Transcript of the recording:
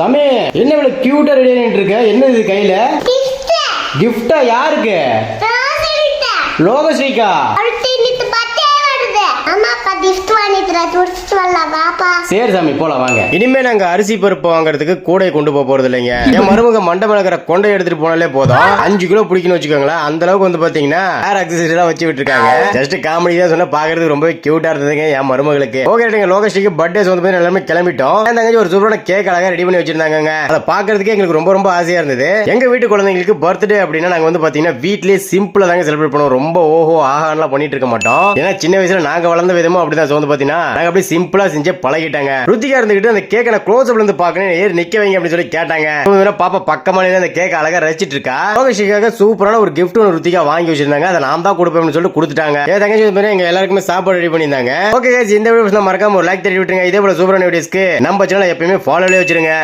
சாமி என்ன இவ்வளவு கியூட்டா ரெடி ஆகிட்டு இருக்க? என்ன இது கையில? கிஃப்டா யாருக்கு? லோகஸ்ரீக்கா? சரி சாமி போலாம் வாங்க. இனிமே நாங்க அரிசி பருப்பு வாங்குறதுக்கு கூடை கொண்டு போக போறது இல்லைங்க. என் மருமக மண்டபம் இருக்கிற கொண்டை எடுத்துட்டு போனாலே போதும். அஞ்சு கிலோ பிடிக்கணும் வச்சுக்கோங்களேன். அந்த அளவுக்கு வந்து பாத்தீங்கன்னா ஹேர் அக்சசரி எல்லாம் வச்சு விட்டுருக்காங்க. ஜஸ்ட் காமெடி தான் சொன்னா பாக்குறதுக்கு ரொம்ப கியூட்டா இருந்ததுங்க என் மருமகளுக்கு. ஓகே ரைட்டுங்க லோகஸ்ரீக்கு பர்த்டே வந்து பாத்தீங்கன்னா எல்லாமே கிளம்பிட்டோம். என் தங்கச்சி ஒரு சூப்பரான கேக் அழகா ரெடி பண்ணி வச்சிருந்தாங்க அதை பாக்குறதுக்கே எங்களுக்கு ரொம்ப ரொம்ப ஆசையா இருந்தது. எங்க வீட்டு குழந்தைங்களுக்கு பர்த்டே அப்படின்னா நாங்க வந்து பாத்தீங்கன்னா வீட்லயே சிம்பிளா தாங்க செலிப்ரேட் பண்ணுவோம். ரொம்ப ஓஹோ ஆஹான்லாம் பண்ணிட்டு இருக்க மாட்டோம். ஏன்னா சின்ன வயசுல நாங்க வளர்ந்த விதமும் அப்படிதான் so பாத்தீங்கன்னா நாங்க அப்படியே சிம்பிளா செஞ்சு பழகிட்டாங்க. ருத்திகா இருந்துகிட்டு அந்த கேக்க நான் க்ளோஸ் அப்ல இருந்து பாக்கணும் ஏறி நிக்க வைங்க அப்படின்னு சொல்லி கேட்டாங்க. பாப்பா பக்கமான அந்த கேக் அழகா ரசிச்சிட்டு இருக்கா. லோகேஷுக்காக சூப்பரான ஒரு கிஃப்ட் ஒன்று ருத்திகா வாங்கி வச்சிருந்தாங்க. அதை நான் தான் கொடுப்பேன் சொல்லிட்டு கொடுத்துட்டாங்க. ஏ தங்கச்சி எங்க எல்லாருக்குமே சாப்பாடு ரெடி பண்ணியிருந்தாங்க. ஓகே இந்த வீடியோ மறக்காம ஒரு லைக் தட்டி விட்டுருங்க. இதே போல சூப்பரான வீடியோஸ்க்கு நம்ம சேனல் எப்பயுமே ஃபாலோவே வச்சிருங்க.